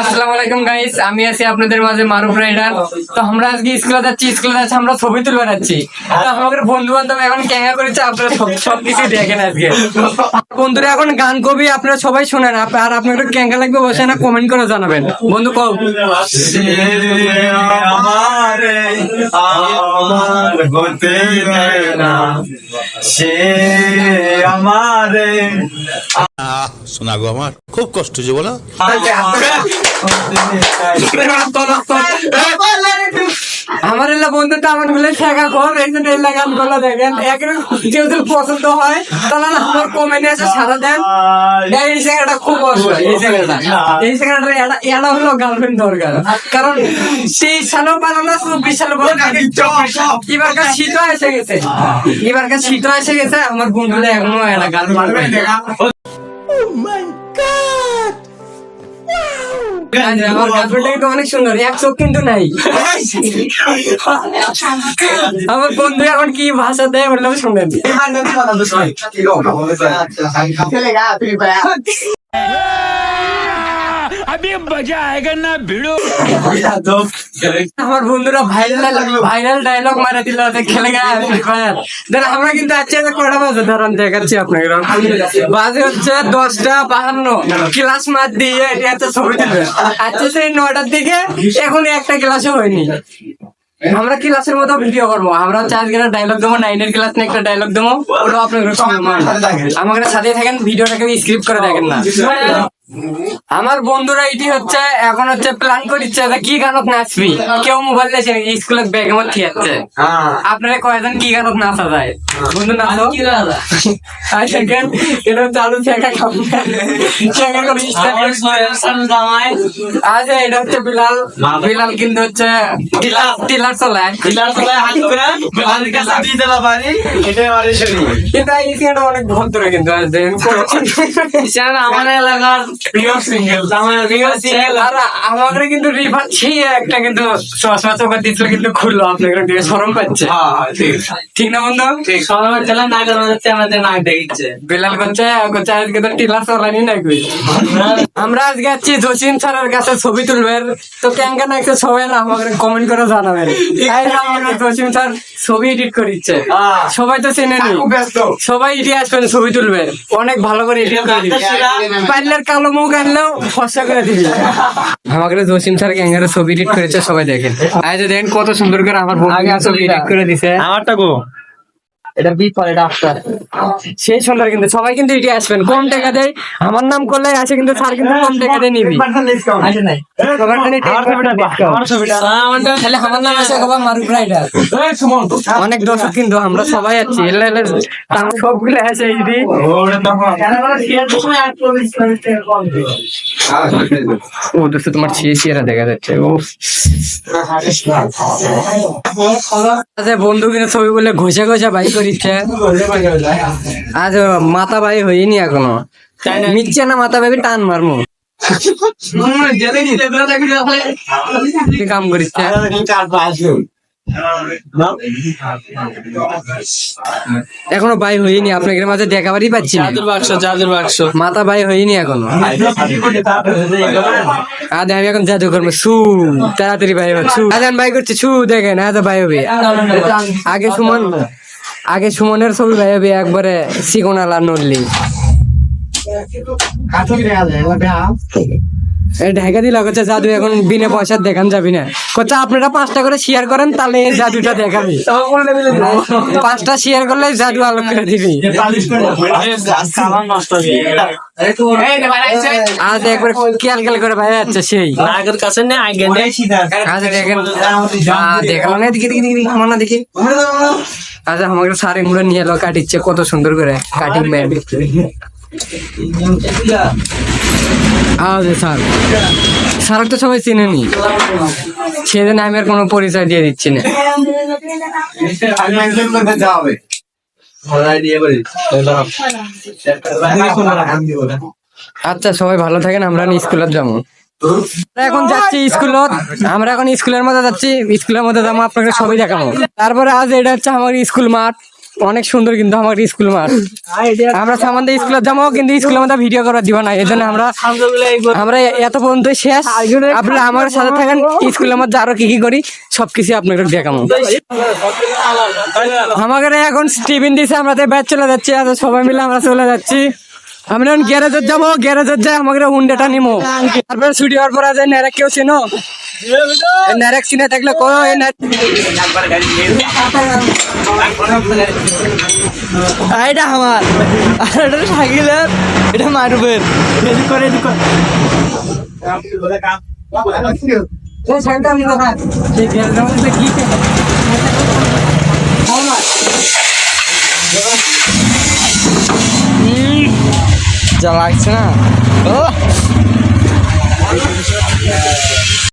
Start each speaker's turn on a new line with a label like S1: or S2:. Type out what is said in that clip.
S1: আসসালামু আলাইকুম গাইস আমি আছি আপনাদের মাঝে মারুফ রাইডার তো আমরা আজকে স্কুলে যাচ্ছি স্কুলে যাচ্ছি, আমরা ছবি তুলবে যাচ্ছি। তো আমাদের বন্ধু বান্ধব এখন ক্যাঙ্গা করেছে, আপনারা সবকিছু দেখেন আজকে। বন্ধুরা, এখন গান কবি আপনারা সবাই শোনেন আর আপনাদের ক্যাঙ্গা লাগবে বসে না কমেন্ট করে জানাবেন। বন্ধু, কও।
S2: আমারে আমার সে আমারে
S3: আহ শোনা গো আমার খুব কষ্ট যে বলো
S1: আমার এলা বন্ধু তো আমার মিলে শেখা কর এই জন্য এলা গানগুলো দেখেন। একদম যেহেতু পছন্দ হয় তাহলে আমার কমেন্টে এসে সারা দেন। এই জায়গাটা খুব কষ্ট এই জায়গাটা। এই জায়গাটা এটা এটা হলো গার্লফ্রেন্ড দরকার। কারণ সেই সালও পারো না চব্বিশ সালও পারো না এবারকার শীতও এসে গেছে। এবারকার শীতও এসে গেছে আমার বন্ধুরা এখনও একটা গার্লফ্রেন্ড আমার গার্লফ্রেন্ডটা কিন্তু অনেক সুন্দর। এক চোখ কিন্তু নাই। আমার বন্ধু এখন কি ভাষা দেয় বললাম শুনেন আমার বন্ধুরা ভাইরাল ভাইরাল ডায়লগ মারা দিল খেলে গা ফ্রি ফায়ার দেন আমরা কিন্তু যে কটা বাজে ধরান দেখাচ্ছি আপনাকে বাজে হচ্ছে দশটা বাহান্ন। ক্লাস মার দিয়ে এত ছবি তুলবে। আজকে সেই নটার দিকে এখন একটা ক্লাসও হয়নি। আমরা ক্লাসের মতো ভিডিও করব। আমরা হচ্ছে আজকে ডায়লগ দেবো নাইনের ক্লাস নিয়ে একটা ডায়লগ দেবো। ওটা আপনাদের আমাদের সাথে থাকেন ভিডিওটাকে স্ক্রিপ্ট করে দেখেন না। আমার বন্ধুরা এটি হচ্ছে এখন হচ্ছে প্ল্যান করিচ্ছে যে কি গানত নাচবি। কেউ মোবাইল দিয়েছে স্কুলে ব্যাগের মধ্যে আছে আপনারা কয়জন কি গানত নাচা যায়? বন্ধু নাচো। আর এটা হচ্ছে আলু করে আচ্ছা এটা হচ্ছে বিলাল। বিলাল কিন্তু হচ্ছে টিলার চলায় কিন্তু এই সিনেমাটা অনেক ভদ্র কিন্তু আমার এলাকার আর আমাদের কিন্তু রিভার সেই একটা কিন্তু চশমা চোখা দিচ্ছিল কিন্তু খুললো আপনাকে দিয়ে সরম পাচ্ছে। ঠিক না বন্ধু? বেলাল করছে করছে আজকে তো টিলা চলানি নাকি? আমরা আজকে যাচ্ছি জসিম স্যারের কাছে ছবি তুলবেন। তো কেন কেন একটা সবাই না আমাকে কমেন্ট করে জানাবেন। জসিম স্যার ছবি এডিট করিচ্ছে। সবাই তো চেনেনি সবাই এটি আসবেন ছবি তুলবে। অনেক ভালো করে এডিট করে দিবে। পাইলের কালো মুখ আনলেও ফসা করে দিবি। আমাকে জসিম স্যার ক্যাঙ্গারে ছবি এডিট করেছে সবাই দেখেন। আজ দেখেন কত সুন্দর করে আমার আগে ছবি এডিট করে দিছে।
S2: আমারটা গো।
S1: এটা বিফল এটা আফটার সেই সুন্দর কিন্তু সবাই কিন্তু এটি আসবেন কম টাকা দেয়। আমার নাম করলে আসে কিন্তু স্যার কিন্তু কম টাকা দিয়ে নিবি। সবার জন্য তাহলে আমার নাম আছে কবা মারুফ রাইডার অনেক দর্শক কিন্তু আমরা সবাই আছি। এলে এলে সবগুলো আছে ও দোস্ত তোমার ছিয়ে ছিয়েরা দেখা যাচ্ছে। ও। আচ্ছা বন্ধু কিন্তু ছবি বলে ঘষে ঘষে বাই আজ মাথা ভাই হয়নি এখনও। মিচ্ছে না মাথা ভাবি টান মারমু। কাম করিচ্ছে এখনও বাই হয়নি আপনাদের মাঝে দেখাবারই পাচ্ছি না।
S4: বাক্স চার্জের বাক্স।
S1: মাথা বাই হয়নি এখনও। আজ আমি এখন জাদু করব সু তাড়াতাড়ি বাই সু আজ আমি বাই করছি সু দেখেন আজ বাই হবে। আগে সুমন আগে সুমনের ছবি বাই হবে একবারে সিকোনালা নড়লি ঢাকা দিলা করছে জাদু এখন বিনা পয়সা দেখান যাবি না। করছে আপনারা পাঁচটা করে শেয়ার করেন তাহলে জাদুটা দেখাবি। পাঁচটা শেয়ার করলে জাদু আলোক করে দিবি। আজ একবার খেয়াল খেয়াল করে ভাই যাচ্ছে সেই।
S4: আগের কাছে নে আগে
S1: দেখেন আহ, দেখাল না? দেখি দেখি দেখি না দেখি। আচ্ছা আমাকে সারে মুড়ে নিয়ে এলো, কাটিচ্ছে, কত সুন্দর করে কাটিং ম্যান স্যার স্যার তো সবাই চিনেনি। সেদিন আমি আর কোনো পরিচয় দিয়ে দিচ্ছি না। আচ্ছা সবাই ভালো থাকেন, আমরা স্কুলে যাব। এখন যাচ্ছি স্কুলত। আমরা এখন স্কুলের মধ্যে যাচ্ছি, স্কুলের মধ্যে যাব, আপনাকে সবই দেখাবো। তারপরে আজ এটা হচ্ছে আমার স্কুল মাঠ। অনেক সুন্দর কিন্তু আমার স্কুল মাঠ। আমরা সামান্য স্কুলে যাব, কিন্তু স্কুলের মধ্যে ভিডিও করা দিব না এই জন্য আমরা আমরা এত পর্যন্ত শেষ। আপনারা আমার সাথে থাকেন, স্কুলের মধ্যে আরও কি কি করি, সবকিছু আপনাদের দেখাবো। আমাদের এখন স্টিফিন দিছে, আমরা ব্যাচ চলে যাচ্ছি আর সবাই মিলে আমরা চলে যাচ্ছি। আমরা এখন গ্যারেজে যাব গ্যারেজে যাই আমাদের হুন্ডাটা নিমো। তারপরে ছুটি হওয়ার পর আছে নেরেক কেউ চিনো? নেরেক চিনে থাকলে কো এই নে-
S5: আর এটা আমার। আর এটা সাইকেলের এটা মারবের।
S1: এই সাইকেলটা
S5: যা লাগছে না? ও